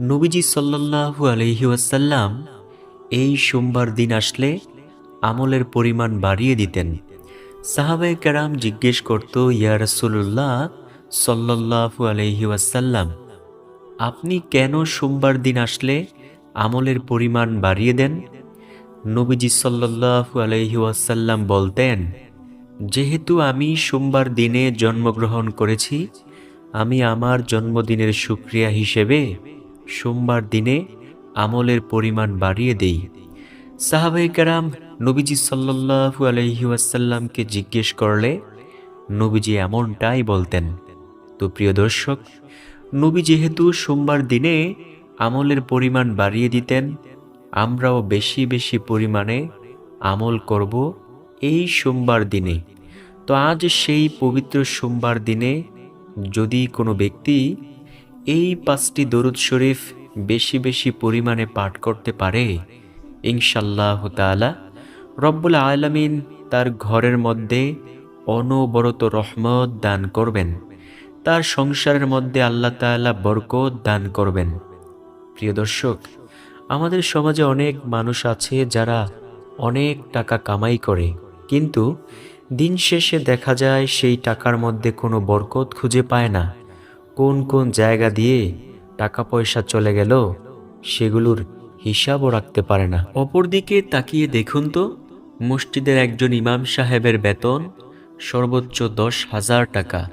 নবীজি সাল্লাল্লাহু আলহি ওয়াসাল্লাম এই সোমবার দিন আসলে আমলের পরিমাণ বাড়িয়ে দিতেন। সাহাবায়ে কেরাম জিজ্ঞেস করত, ইয়া রাসূলুল্লাহ সাল্লাল্লাহু আলহি ওয়াসাল্লাম, আপনি কেন সোমবার দিন আসলে আমলের পরিমাণ বাড়িয়ে দেন? নবীজি সাল্লাল্লাহু আলহি ওয়াসাল্লাম বলতেন, যেহেতু আমি সোমবার দিনে জন্মগ্রহণ করেছি, আমি আমার জন্মদিনের সুক্রিয়া হিসেবে সোমবার দিনে আমলের পরিমাণ বাড়িয়ে দেই। সাহাবাই কারাম নবীজি সাল্লাল্লাহু আলহি ওয়াসাল্লামকে জিজ্ঞেস করলে, নবীজি এমনটাই বলতেন। তো প্রিয় দর্শক, নবী যেহেতু সোমবার দিনে আমলের পরিমাণ বাড়িয়ে দিতেন, আমরাও বেশি বেশি পরিমাণে আমল করব এই সোমবার দিনে। তো আজ সেই পবিত্র সোমবার দিনে যদি কোনো ব্যক্তি এই পাঁচটি দরুদ শরীফ বেশি বেশি পরিমাণে পাঠ করতে পারে? ইনশাল্লাহ তালা রব্বুল আলমিন তার ঘরের মধ্যে অনবরত রহমত দান করবেন। তার সংসারের মধ্যে আল্লাহ তাআলা বরকত দান করবেন। প্রিয় দর্শক, আমাদের সমাজে অনেক মানুষ আছে যারা অনেক টাকা কামাই করে, কিন্তু দিন শেষে দেখা যায় সেই টাকার মধ্যে কোনো বরকত খুঁজে পায় না। কোন কোন জায়গা দিয়ে টাকা পয়সা চলে গেল, সেগুলোর হিসাবও রাখতে পারে না। অপরদিকে তাকিয়ে দেখুন তো, মসজিদের একজন ইমাম সাহেবের বেতন সর্বোচ্চ দশ হাজার টাকা।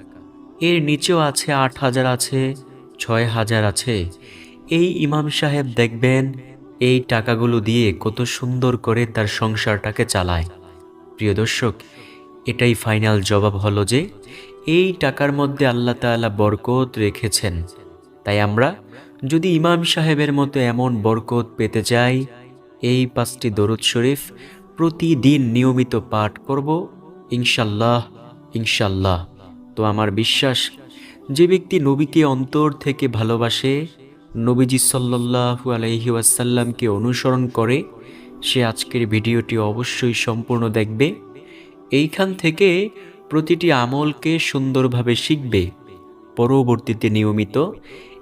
এর নিচেও আছে আট হাজার আছে, ছয় হাজার আছে। এই ইমাম সাহেব দেখবেন, এই টাকাগুলো দিয়ে কত সুন্দর করে তার সংসারটাকে চালায়। প্রিয় দর্শক এটাই ফাইনাল জবাব হলো যে, এই টাকার মধ্যে আল্লাহ তাআলা বরকত রেখেছেন। তাই আমরা, যদি ইমাম সাহেবের মতো এমন বরকত পেতে চাই, এই পাঁচটি দরুদ শরীফ প্রতিদিন নিয়মিত পাঠ করব, ইনশাল্লাহ ইনশাল্লাহ। তো আমার বিশ্বাস, যে ব্যক্তি নবীকে অন্তর থেকে ভালোবাসে, নবীজি সাল্লাল্লাহু আলাইহি ওয়াসাল্লামকে অনুসরণ করে, সে আজকের ভিডিওটি অবশ্যই সম্পূর্ণ দেখবে। এইখান থেকে প্রতিটি আমলকে সুন্দরভাবে শিখবে। পরবর্তীতে নিয়মিত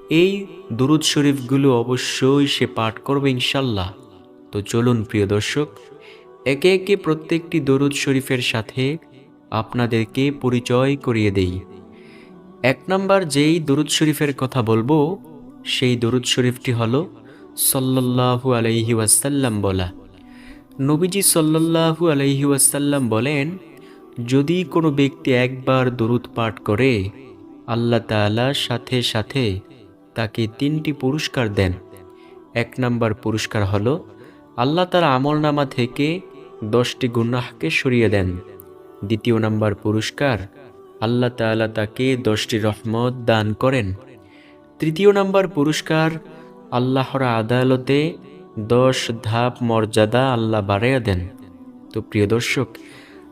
এই দুরুদ শরীফগুলো অবশ্যই সে পাঠ করবে ইনশাল্লাহ। তো চলুন প্রিয় দর্শক, একে একে প্রত্যেকটি দরুদ শরীফের সাথে আপনাদেরকে পরিচয় করিয়ে দেই। এক নম্বর যেই দরুদ শরীফের কথা বলব, সেই দরুদ শরীফটি হলো সল্লাল্লাহু আলাইহি ওয়াসাল্লাম বলা। নবীজি সল্লাল্লাহু আলাইহি ওয়াসাল্লাম বলেন, যদি কোনো ব্যক্তি একবার দরুদ পাঠ করে, আল্লাহ তাআলা সাথে সাথে তাকে তিনটি পুরস্কার দেন। এক নম্বর পুরস্কার হল, আল্লাহ তার আমলনামা থেকে দশটি গুনাহকে সরিয়ে দেন। দ্বিতীয় নম্বর পুরস্কার, আল্লাহ তাআলা তাকে দশটি রহমত দান করেন। তৃতীয় নম্বর পুরস্কার, আল্লাহর আদালতে দশ ধাপ মর্যাদা আল্লাহ বাড়াইয়া দেন। তো প্রিয় দর্শক,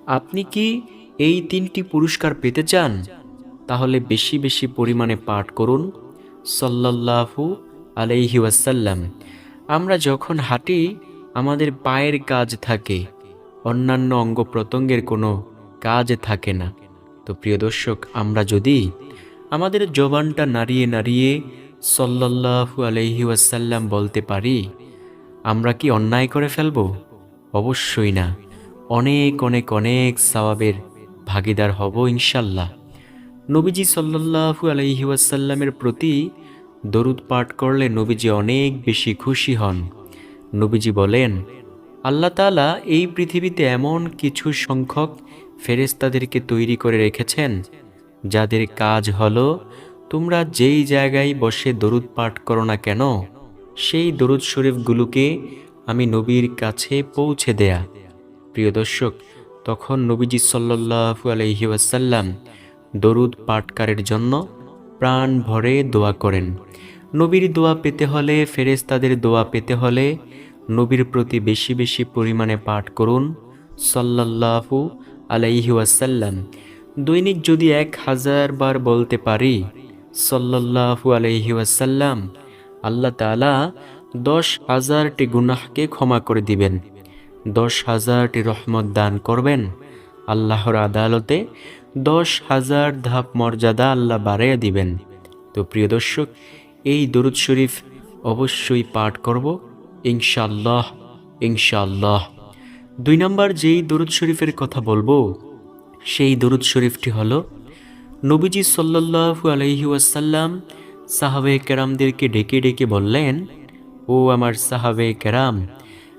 আপনি কি এই তিনটি পুরস্কার পেতে চান? তাহলে বেশি বেশি পরিমাণে পাঠ করুন। সাল্লাল্লাহু আলাইহি ওয়াসাল্লাম। আমরা যখন হাঁটি, আমাদের পায়ের কাজ থাকে, অন্যান্য অঙ্গ প্রত্যঙ্গের কোনো কাজ থাকে না। তো প্রিয় দর্শক, আমরা যদি আমাদের জবানটা নাড়িয়ে নাড়িয়ে সল্লাল্লাহু আলাইহি ওয়াসাল্লাম বলতে পারি আমরা কি অন্যায় করে ফেলব? অবশ্যই না। অনেক অনেক অনেক সওয়াবের ভাগিদার হব ইনশাল্লাহ। নবীজি সাল্লাল্লাহু আলাইহি ওয়াসাল্লামের প্রতি দরুদ পাঠ করলে নবীজি অনেক বেশি খুশি হন। নবীজি বলেন, আল্লাহ তাআলা এই পৃথিবীতে এমন কিছু সংখ্যক ফেরেশতাদেরকে তৈরি করে রেখেছেন, যাদের কাজ হলো তোমরা যেই জায়গায় বসে দরুদ পাঠ করো না কেন সেই দরুদ শরীফগুলোকে আমি নবীর কাছে পৌঁছে দেয়া। প্রিয় দর্শক, তখন নবীজি সাল্লাল্লাহু আলাইহি ওয়াসাল্লাম দরুদ পাঠকারের জন্য প্রাণ ভরে দোয়া করেন। নবীর দোয়া পেতে হলে, ফেরেশতাদের দোয়া পেতে হলে নবীর প্রতি বেশি বেশি পরিমাণে পাঠ করুন সাল্লাল্লাহু আলাইহি ওয়াসাল্লাম। দৈনিক যদি এক হাজার বার বলতে পারি, সাল্লাল্লাহু আলাইহি ওয়াসাল্লাম আল্লাহ তাআলা দশ হাজারটি গুনাহকে ক্ষমা করে দিবেন। দশ হাজারটি রহমত দান করবেন। আল্লাহর আদালতে দশ হাজার ধাপ মর্যাদা আল্লাহ বাড়াইয়া দিবেন। তো প্রিয় দর্শক, এই দরুদ শরীফ অবশ্যই পাঠ করব। ইনশাল্লাহ ইনশাল্লাহ দুই নম্বর যেই দরুদ শরীফের কথা বলব, সেই দরুদ শরীফটি হল, নবীজি সাল্লাল্লাহু আলাইহি ওয়াসাল্লাম সাহাবে কেরামদেরকে ডেকে ডেকে বললেন, ও আমার সাহাবে কেরাম,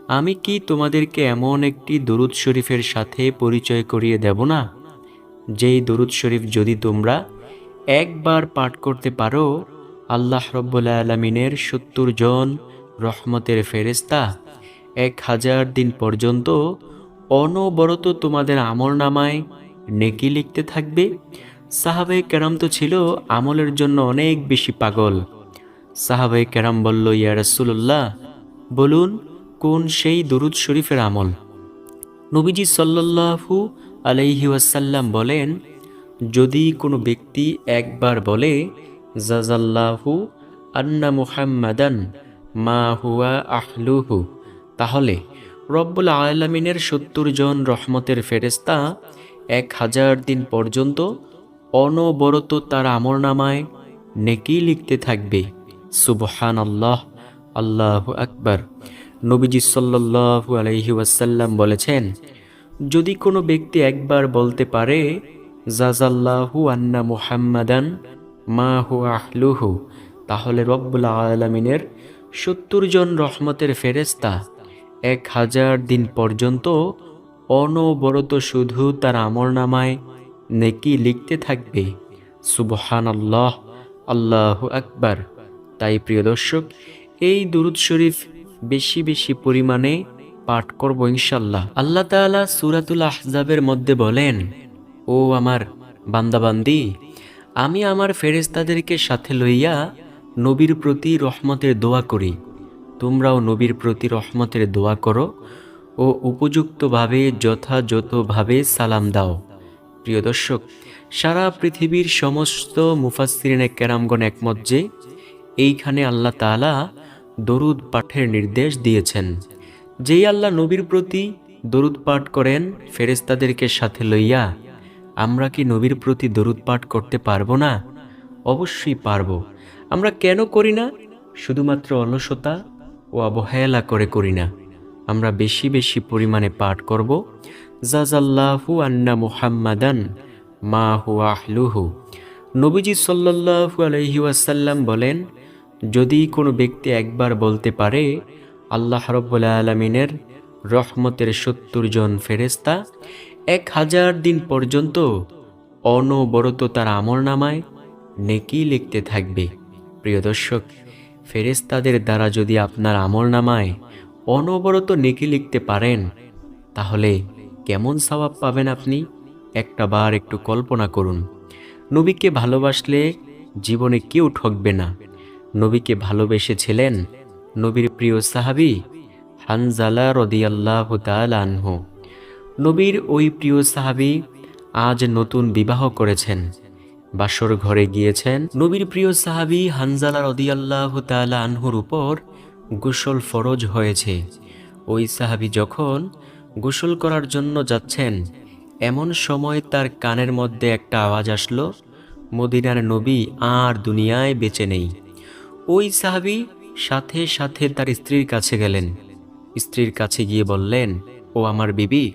আমি কি তোমাদেরকে এমন একটি দরুদ শরীফের সাথে পরিচয় করিয়ে দেব না? যেই দরুদ শরীফ যদি তোমরা একবার পাঠ করতে পারো, আল্লাহ রব্বুল আলমিনের সত্তর জন রহমতের ফেরেস্তা এক হাজার দিন পর্যন্ত অনবরত তোমাদের আমল নামায় নেকি লিখতে থাকবে সাহাবে কেরাম তো ছিল আমলের জন্য অনেক বেশি পাগল। সাহাবে কেরাম বলল, ইয়া রাসূলুল্লাহ, বলুন, কোন সেই দরুদ শরীফের আমল? নবীজি সাল্লাল্লাহু আলাইহি ওয়াসাল্লাম বলেন, যদি কোনো ব্যক্তি একবার বলে জাজাল্লাহু আন্না মুহাম্মাদান মা হুয়া আহলুহু তাহলে রব্বুল আলমিনের সত্তর জন রহমতের ফেরেস্তা এক হাজার দিন পর্যন্ত অনবরত তার আমর নামায় নেকি লিখতে থাকবে। সুবহান আল্লাহ আল্লাহ আকবর। নবীজি সাল্লাল্লাহু আলাইহি ওয়াসাল্লাম বলেছেন, যদি কোনো ব্যক্তি একবার বলতে পারে জাজাল্লাহু আন্না মুহাম্মাদান মা হু আহলুহু তাহলে রব্বুল আলমিনের সত্তর জন রহমতের ফেরেস্তা এক হাজার দিন পর্যন্ত অনবরত শুধু তার আমর নামায় নেকি লিখতে থাকবে। সুবহান আল্লাহ আল্লাহ আকবার। তাই প্রিয় দর্শক, এই দুরুদ শরীফ বেশি বেশি পরিমাণে পাঠ করব ইনশাল্লাহ আল্লাহ তাআলা সূরাতুল আহজাবের মধ্যে বলেন, ও আমার বান্দাবান্দি, আমি আমার ফেরেশতাদেরকে সাথে লইয়া নবীর প্রতি রহমতের দোয়া করি। তোমরাও নবীর প্রতি রহমতের দোয়া করো ও উপযুক্তভাবে যথাযথভাবে সালাম দাও। প্রিয় দর্শক, সারা পৃথিবীর সমস্ত মুফাসসিরিনে কেরামগণ একমত যে, এইখানে আল্লাহ তাআলা দরুদ পাঠের নির্দেশ দিয়েছেন। যেই আল্লাহ নবীর প্রতি দরুদ পাঠ করেন, ফেরেশতাদেরকে সাথে লইয়া, আমরা কি নবীর প্রতি দরুদ পাঠ করতে পারব না? অবশ্যই পারব। আমরা কেন করি না? শুধুমাত্র অলসতা ও অবহেলা করে করি না। আমরা বেশি বেশি পরিমাণে পাঠ করব। জাজাল্লাহু আন্না মুহাম্মাদান, মা হু আহলুহু। নবীজি সাল্লাল্লাহু আলাইহি ওয়াসাল্লাম বলেন, যদি কোনো ব্যক্তি একবার বলতে পারে, আল্লাহ রব্বুল আলমিনের রহমতের সত্তর জন ফেরেস্তা এক হাজার দিন পর্যন্ত অনবরত তার আমল নামায় নেকি লিখতে থাকবে। প্রিয় দর্শক ফেরেস্তাদের দ্বারা যদি আপনার আমল নামায় অনবরত নেকি লিখতে পারেন, তাহলে কেমন সওয়াব পাবেন আপনি? একটা বার একটু কল্পনা করুন। নবীকে ভালোবাসলে জীবনে কেউ ঠকবে না। নবীকে ভালোবেসেছিলেন নবীর প্রিয় সাহাবি হানজালা রদিয়াল্লাহ আনহু। নবীর ওই প্রিয় সাহাবি আজ নতুন বিবাহ করেছেন। বাসর ঘরে গিয়েছেন। নবীর প্রিয় সাহাবি হানজালা রদিয়াল্লাহ তালা আনহুর উপর গোসল ফরজ হয়েছে। ওই সাহাবি যখন গোসল করার জন্য যাচ্ছেন, এমন সময় তার কানের মধ্যে একটা আওয়াজ আসলো, মদিনার নবী আর দুনিয়ায় বেঁচে নেই। ওই সাহাবি সাথে সাথে তার স্ত্রীর কাছে গেলেন। স্ত্রীর কাছে গিয়ে বললেন, ও আমার বিবি,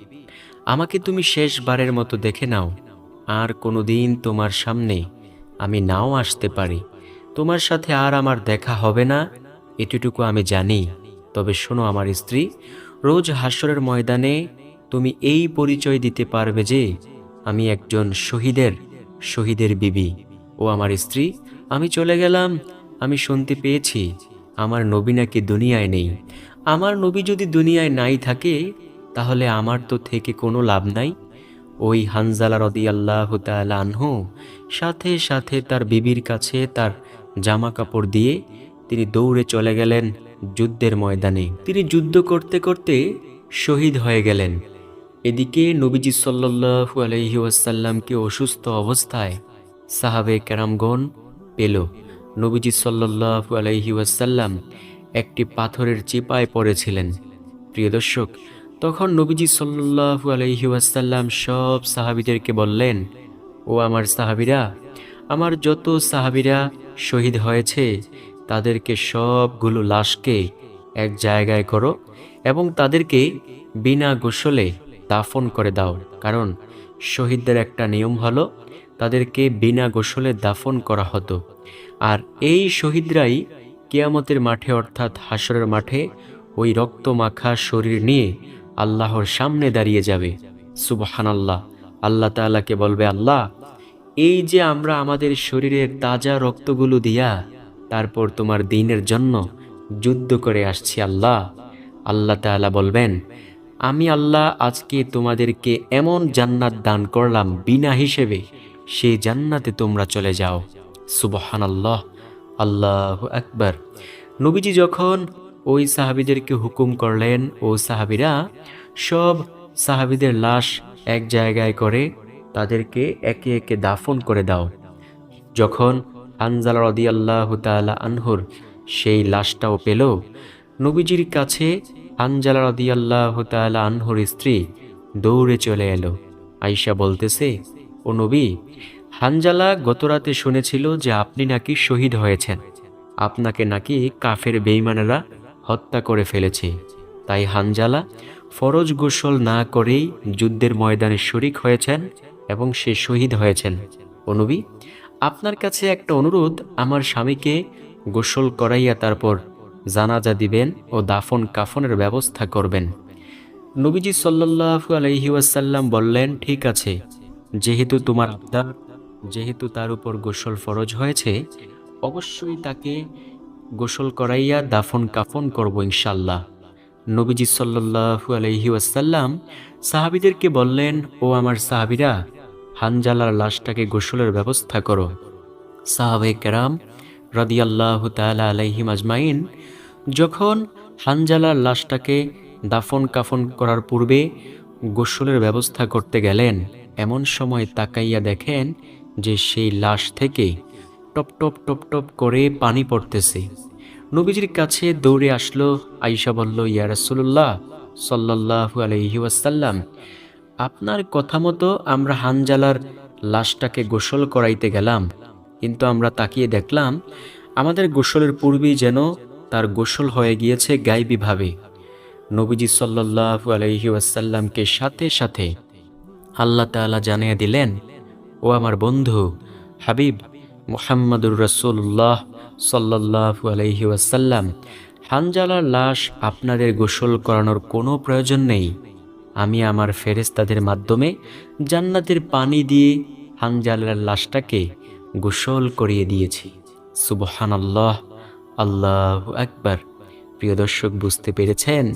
আমাকে তুমি শেষবারের মতো দেখে নাও। আর কোনোদিন তোমার সামনে আমি নাও আসতে পারি। তোমার সাথে আর আমার দেখা হবে না এটুকু আমি জানি। তবে শোনো আমার স্ত্রী রোজ হাসরের ময়দানে তুমি এই পরিচয় দিতে পারবে যে আমি একজন শহীদের শহীদের বিবি। ও আমার স্ত্রী, আমি চলে গেলাম, আমি শুনতে পেয়েছি, আমার নবী নাকি দুনিয়ায় নেই। আমার নবী যদি দুনিয়ায় নাই থাকে, তাহলে আমার তো থেকে কোনো লাভ নাই। ওই হানজালা রদি আল্লাহ আনহু সাথে সাথে তার বিবির কাছে তার জামা কাপড় দিয়ে তিনি দৌড়ে চলে গেলেন যুদ্ধের ময়দানে। তিনি যুদ্ধ করতে করতে শহীদ হয়ে গেলেন। এদিকে নবীজি সাল্লু আলহি ওয়াসাল্লামকে অসুস্থ অবস্থায় সাহাবে কেরামগণ পেল। নবীজি সাল্লু আলহি ওয়াসাল্লাম একটি পাথরের চিপায় পড়েছিলেন। প্রিয় দর্শক, তখন নবীজি সাল্লু আলহি ওয়াসাল্লাম সব সাহাবিদেরকে বললেন, ও আমার সাহাবিরা, আমার যত সাহাবিরা শহীদ হয়েছে তাদেরকে সবগুলো লাশকে এক জায়গায় করো এবং তাদেরকে বিনা গোসলে দাফন করে দাও। কারণ শহীদদের একটা নিয়ম হলো, তাদেরকে বিনা গোসলে দাফন করা হতো। আর এই শহীদরাই কেয়ামতের মাঠে, অর্থাৎ হাসরের মাঠে, ওই রক্ত মাখা শরীর নিয়ে আল্লাহর সামনে দাঁড়িয়ে যাবে। সুবহান আল্লাহ আল্লাহ তাআলাকে বলবে, আল্লাহ, এই যে আমরা আমাদের শরীরের তাজা রক্তগুলো দিয়া তারপর তোমার দিনের জন্য যুদ্ধ করে আসছি আল্লাহ। আল্লাহ তাআলা বলবেন, আমি আল্লাহ আজকে তোমাদেরকে এমন জান্নাত দান করলাম বিনা হিসেবে সেই জান্নাতে তোমরা চলে যাও। সুবহান আল্লাহ আল্লাহ আকবার। নবীজি যখন ওই সাহাবিদেরকে হুকুম করলেন, ও সাহাবিরা সব সাহাবিদের লাশ এক জায়গায় করে তাদেরকে একে একে দাফন করে দাও। যখন হানজালা রদিয়াল্লাহ তালা আনহুর সেই লাশটাও পেল। নবীজির কাছে হানজালা রদিয়াল্লাহ তালা আনহুর স্ত্রী দৌড়ে চলে এলো। আইসা বলতেছে, ও নবী, হানজালা গতরাতে শুনেছিল যে আপনি নাকি শহীদ হয়েছেন। আপনাকে নাকি কাফের বেইমানেরা হত্যা করে ফেলেছে। তাই হানজালা ফরজ গোসল না করেই যুদ্ধের ময়দানে শরিক হয়েছেন এবং সে শহীদ হয়েছেন। অনুবি আপনার কাছে একটা অনুরোধ, আমার স্বামীকে গোসল করাইয়া তারপর জানাজা দিবেন ও দাফন কাফনের ব্যবস্থা করবেন। নবীজি সাল্লাল্লাহু আলাইহি ওয়াসাল্লাম বললেন, ঠিক আছে, যেহেতু তোমার আবদার, যেহেতু তার উপর গোসল ফরজ হয়েছে, অবশ্যই তাকে গোসল করাইয়া দাফন কাফন করব ইনশাল্লাহ নবীজি সাল্লাল্লাহু আলাইহি ওয়াসাল্লাম সাহাবিদেরকে বললেন, ও আমার সাহাবিরা হানজালার লাশটাকে গোসলের ব্যবস্থা করো। সাহাবে কেরাম রাদিয়াল্লাহু তাআলা আলাইহিম আজমাইন যখন হানজালার লাশটাকে দাফন কাফন করার পূর্বে গোসলের ব্যবস্থা করতে গেলেন, এমন সময় তাকাইয়া দেখেন যে সেই লাশ থেকে টপ টপ টপ টপ করে পানি পড়তেছে। নবীজির কাছে দৌড়ে আসলো আইসা বলল, ইয়া রাসূলুল্লাহ সাল্লাল্লাহু আলাইহি ওয়াসাল্লাম আপনার কথা মতো আমরা হানজালার লাশটাকে গোসল করাইতে গেলাম। কিন্তু আমরা তাকিয়ে দেখলাম, আমাদের গোসলের পূর্বেই যেন তার গোসল হয়ে গিয়েছে গাইবীভাবে। নবীজি আলাইহি ওয়াসাল্লামকে সাথে সাথে আল্লাহ তাআলা জানিয়ে দিলেন, ও আমার বন্ধু, হাবিব মুহাম্মদুর রাসূলুল্লাহ সাল্লাল্লাহু আলাইহি ওয়াসাল্লাম, হানজালার লাশ আপনাদের গোসল করানোর কোনো প্রয়োজন নেই। আমি আমার ফেরেস্তাদের মাধ্যমে জান্নাতের পানি দিয়ে হানজালার লাশটাকে গোসল করিয়ে দিয়েছি। সুবহানাল্লাহ, আল্লাহ আকবার। প্রিয় দর্শক, বুঝতে পেরেছেন?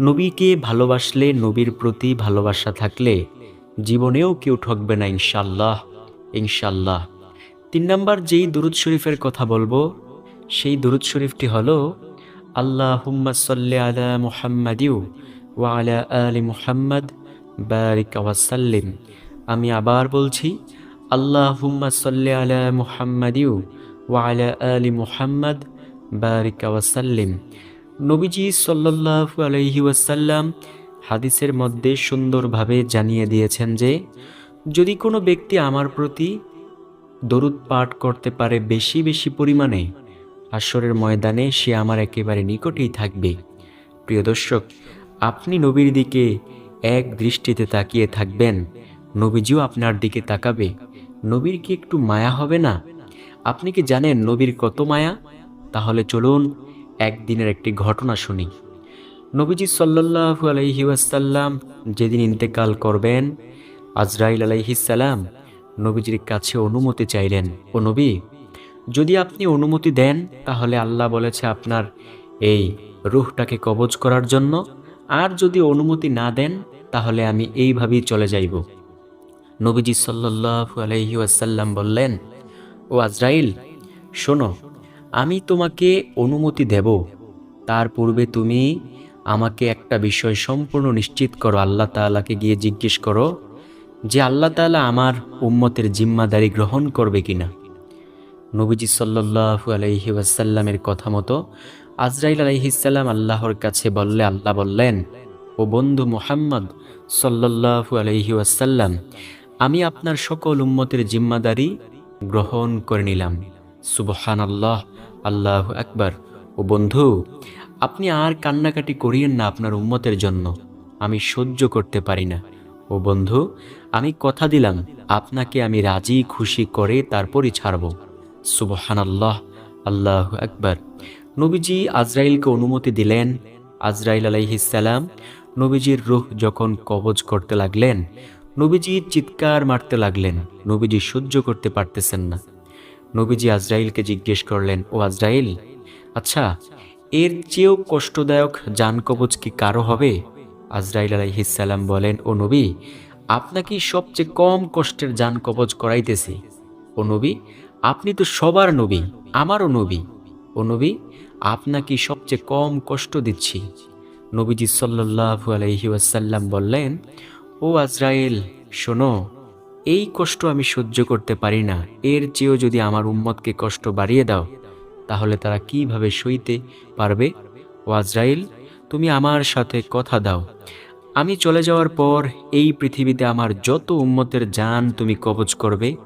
নবীকে ভালোবাসলে, নবীর প্রতি ভালোবাসা থাকলে জীবনেও কেউ ঠকবে না ইনশাল্লাহ ইনশাল্লাহ তিন নম্বর যেই দুরুদ শরীফের কথা বলব, সেই দুরুদ শরীফটি হলো আল্লাহ হুম্মা সাল্লি আলা মুহাম্মাদিউ আলা মুহাম্মদ বারিক ওয়াসাল্লিম আমি আবার বলছি আল্লাহ হুম্মা সাল্লি আলা মুহাম্মাদিউ ওয়া আলা মুহাম্মদ বারিক ওয়াসাল্লিম। নবীজি সাল্লাল্লাহু আলাইহি ওয়াসাল্লাম হাদিসের মধ্যে সুন্দরভাবে জানিয়ে দিয়েছেন যে, যদি কোনো ব্যক্তি আমার প্রতি দরুদ পাঠ করতে পারে বেশি বেশি পরিমাণে আসরের ময়দানে সে আমার একেবারে নিকটেই থাকবে। প্রিয় দর্শক আপনি নবীর দিকে এক দৃষ্টিতে তাকিয়ে থাকবেন। নবীজিও আপনার দিকে তাকাবে। নবীর কি একটু মায়া হবে না? আপনি কি জানেন নবীর কত মায়া? তাহলে চলুন একদিনের একটি ঘটনা শুনি। নবীজি সাল্লাল্লাহু আলাইহি ওয়াসাল্লাম যেদিন ইন্তেকাল করবেন, আজরাইল আলাইহিসাল্লাম নবীজির কাছে অনুমতি চাইলেন, ও নবী, যদি আপনি অনুমতি দেন, তাহলে আল্লাহ বলেছে আপনার এই রুহটাকে কবজ করার জন্য আর যদি অনুমতি না দেন, তাহলে আমি এইভাবেই চলে যাইব। নবীজি সাল্লাল্লাহু আলাইহি ওয়াসাল্লাম বললেন, ও আজরাইল, শোনো, আমি তোমাকে অনুমতি দেব। তার পূর্বে তুমি আমাকে একটা বিষয় সম্পূর্ণ নিশ্চিত করো, আল্লাহ তাআলাকে গিয়ে জিজ্ঞেস করো যে আল্লাহ তাআলা আমার উম্মতের জিম্মাদারি গ্রহণ করবে কিনা। নবীজি সাল্লাল্লাহু আলাইহি ওয়াসাল্লামের কথা মতো আজরাইল আলাইহিসাল্লাম আল্লাহর কাছে বললে আল্লাহ বললেন, ও বন্ধু মুহাম্মদ সাল্লাল্লাহু আলাইহি ওয়াসাল্লাম, আমি আপনার সকল উম্মতের জিম্মাদারি গ্রহণ করে নিলাম। সুবহান আল্লাহ আল্লাহ একবার ও বন্ধু, আপনি আর কান্নাকাটি করিয়েন না আপনার উম্মতের জন্য। আমি সহ্য করতে পারি না। ও বন্ধু, আমি কথা দিলাম, আপনাকে আমি রাজি খুশি করে তারপরই ছাড়ব। সুবহান আল্লাহ আল্লাহ একবার নবীজি আজরাইলকে অনুমতি দিলেন। আজরাইল আলাইহিসাল্লাম নবীজির রুহ যখন কবজ করতে লাগলেন, নবীজি চিৎকার মারতে লাগলেন, নবীজি সহ্য করতে পারতেছেন না। নবীজি আজরাইলকে জিজ্ঞেস করলেন, ও আজরাইল আচ্ছা এর চেয়েও কষ্টদায়ক জান কবচ কি কারও হবে? আজরাইল আলাইহিসাল্লাম বলেন, ও নবী, আপনাকে সবচেয়ে কম কষ্টের জান কবচ করাইতেছি। ও নবী, আপনি তো সবার নবী, আমারও নবী। ও নবী, আপনাকে সবচেয়ে কম কষ্ট দিচ্ছি। নবীজি আলাইহি ওয়াসাল্লাম বললেন, ও আজরাইল, শোনো, এই কষ্ট আমি সহ্য করতে পারি না। এর চেয়েও যদি আমার উম্মতকে কষ্ট বাড়িয়ে দাও, তাহলে তারা কীভাবে সইতে পারবে? ও আজরাইল, তুমি আমার সাথে কথা দাও। আমি চলে যাওয়ার পর এই পৃথিবীতে আমার যত উম্মতের যান তুমি কবজ করবে,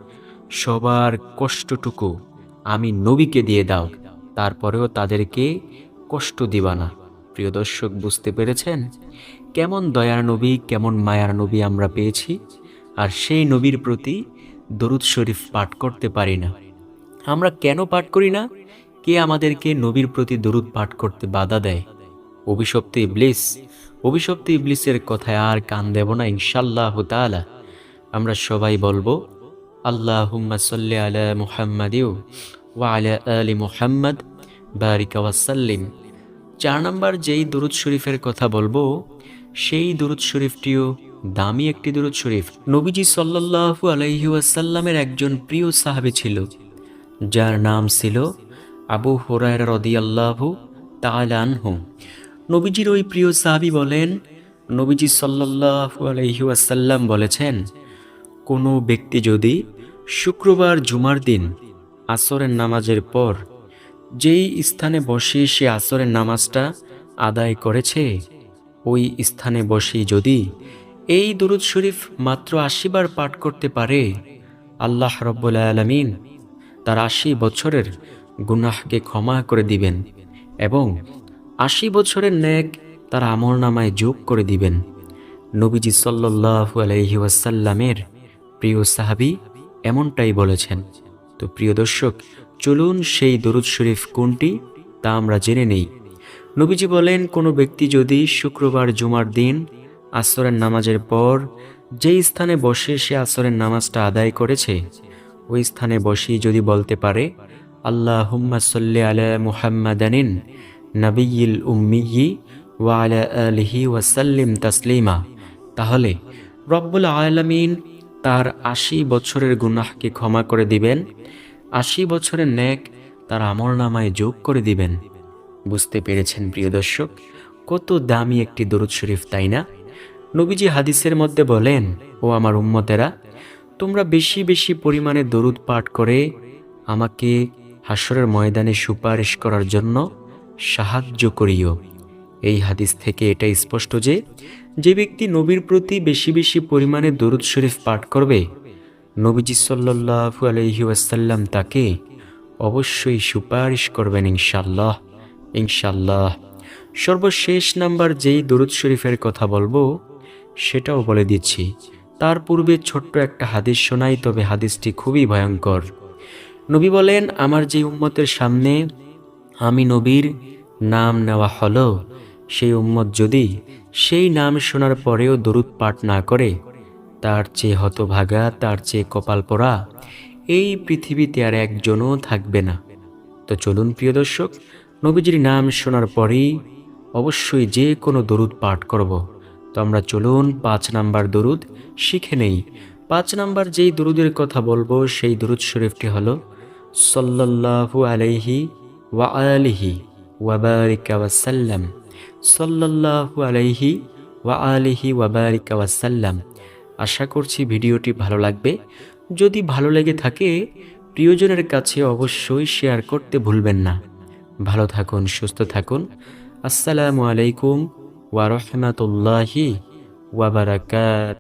সবার কষ্টটুকু আমি নবীকে দিয়ে দাও। তারপরেও তাদেরকে কষ্ট দিবা না। প্রিয় দর্শক, বুঝতে পেরেছেন? কেমন দয়ার নবী, কেমন মায়ার নবী আমরা পেয়েছি, আর সেই নবীর প্রতি দরুদ শরীফ পাঠ করতে পারি না। আমরা কেন পাঠ করি না? কে আমাদেরকে নবীর প্রতি দরুদ পাঠ করতে বাধা দেয়? অভিশপ্ত ইবলিস, অভিশপ্ত ইবলিসের কথায় আর কান দেব না ইনশাল্লাহ তাআলা। আমরা সবাই বলব আল্লাহ হুম্মা সাল্লি আলা মুহাম্মাদিউ ওয়া আলা মুহাম্মদ, বারিকা ওয়াসাল্লিম চার নম্বর যেই দুরুদ শরীফের কথা বলব, সেই দুরুদ শরীফটিও দামি একটি দুরুদ শরীফ। নবীজি সাল্লাল্লাহু আলাইহি ওয়াসাল্লামের একজন প্রিয় সাহাবী ছিল, যার নাম ছিল আবু হুরায়রা রাদিয়াল্লাহু তাআলা আনহু। নবীজির ওই প্রিয় সাহাবী বলেন, নবীজি সাল্লাল্লাহু আলাইহি ওয়াসাল্লাম বলেছেন, কোনো ব্যক্তি যদি শুক্রবার জুমার দিন আসরের নামাজের পর, যেই স্থানে বসে সে আসরের নামাজটা আদায় করেছে, ওই স্থানে বসেই যদি এই দুরুদ শরীফ মাত্র আশিবার পাঠ করতে পারে, আল্লাহ রব্বুল আলমিন তার আশি বছরের গুনাহকে ক্ষমা করে দিবেন এবং আশি বছরের ন্যাক তার আমর নামায় যোগ করে দিবেন। নবীজি সাল্লাহু আলহি ওয়াসাল্লামের প্রিয় সাহাবি এমনটাই বলেছেন। তো প্রিয় দর্শক, চলুন সেই দরুদ শরীফ কোনটি তা আমরা জেনে নেই। নবীজি বলেন, কোনো ব্যক্তি যদি শুক্রবার জুমার দিন আসরের নামাজের পর যেই স্থানে বসে সে আসরের নামাজটা আদায় করেছে, ওই স্থানে বসেই যদি বলতে পারে আল্লাহ হুম্মা সাল্লি আলা মুহাম্মাদানিন নবীল উম্মিয়ি ওয়া আলা আলিহি ওয়াসাল্লিম তাসলিমা। তাহলে রব্বুল আলামিন তার আশি বছরের গুনাহকে ক্ষমা করে দিবেন, আশি বছরের ন্যাক তার আমল নামায় যোগ করে দিবেন। বুঝতে পেরেছেন, প্রিয় দর্শক, কত দামি একটি দরুদ শরীফ, তাই না? নবীজি হাদিসের মধ্যে বলেন, ও আমার উম্মতেরা, তোমরা বেশি বেশি পরিমাণে দরুদ পাঠ করে আমাকে হাসরের ময়দানে সুপারিশ করার জন্য সাহায্য করিও। এই হাদিস থেকে এটা স্পষ্ট যে যে ব্যক্তি নবীর প্রতি বেশি বেশি পরিমাণে দরুদ শরীফ পাঠ করবে, নবীজি সাল্লাহু আলহি ওয়াসাল্লাম তাকে অবশ্যই সুপারিশ করবেন ইনশাল্লাহ ইনশাল্লাহ সর্বশেষ নাম্বার যেই দরুদ শরীফের কথা বলব, সেটাও বলে দিচ্ছি। তার পূর্বে ছোট্ট একটা হাদিস শোনাই, তবে হাদিসটি খুবই ভয়ঙ্কর। নবী বলেন, আমার যে উম্মতের সামনে আমি নবীর নাম নেওয়া হলো, সেই উম্মত যদি সেই নাম শোনার পরেও দরুদ পাঠ না করে, তার চেয়ে হতভাগা, তার চেয়ে কপাল পরা, এই পৃথিবীতে আর একজনও থাকবে না। তো চলুন প্রিয় দর্শক, নবীজির নাম শোনার পরেই অবশ্যই যে কোনো দরুদ পাঠ করব। তো আমরা চলুন পাঁচ নাম্বার দরুদ শিখে নেই। পাঁচ নাম্বার যেই দরুদের কথা বলব, সেই দরুদ শরীফটি হলো, সল্লাল্লাহু আলাইহি ওয়া আলিহি ওয়াবারিকা ওয়াসাল্লাম সল্লাল্লাহু আলাইহি ওয়া আলিহি ওয়াবারিকা ওয়াসাল্লাম আশা করছি ভিডিওটি ভালো লাগবে। যদি ভালো লেগে থাকে, প্রিয়জনের কাছে অবশ্যই শেয়ার করতে ভুলবেন না। ভালো থাকুন, সুস্থ থাকুন। আসসালামু আলাইকুম ওয়া রাহমাতুল্লাহি ওয়া বারাকাত।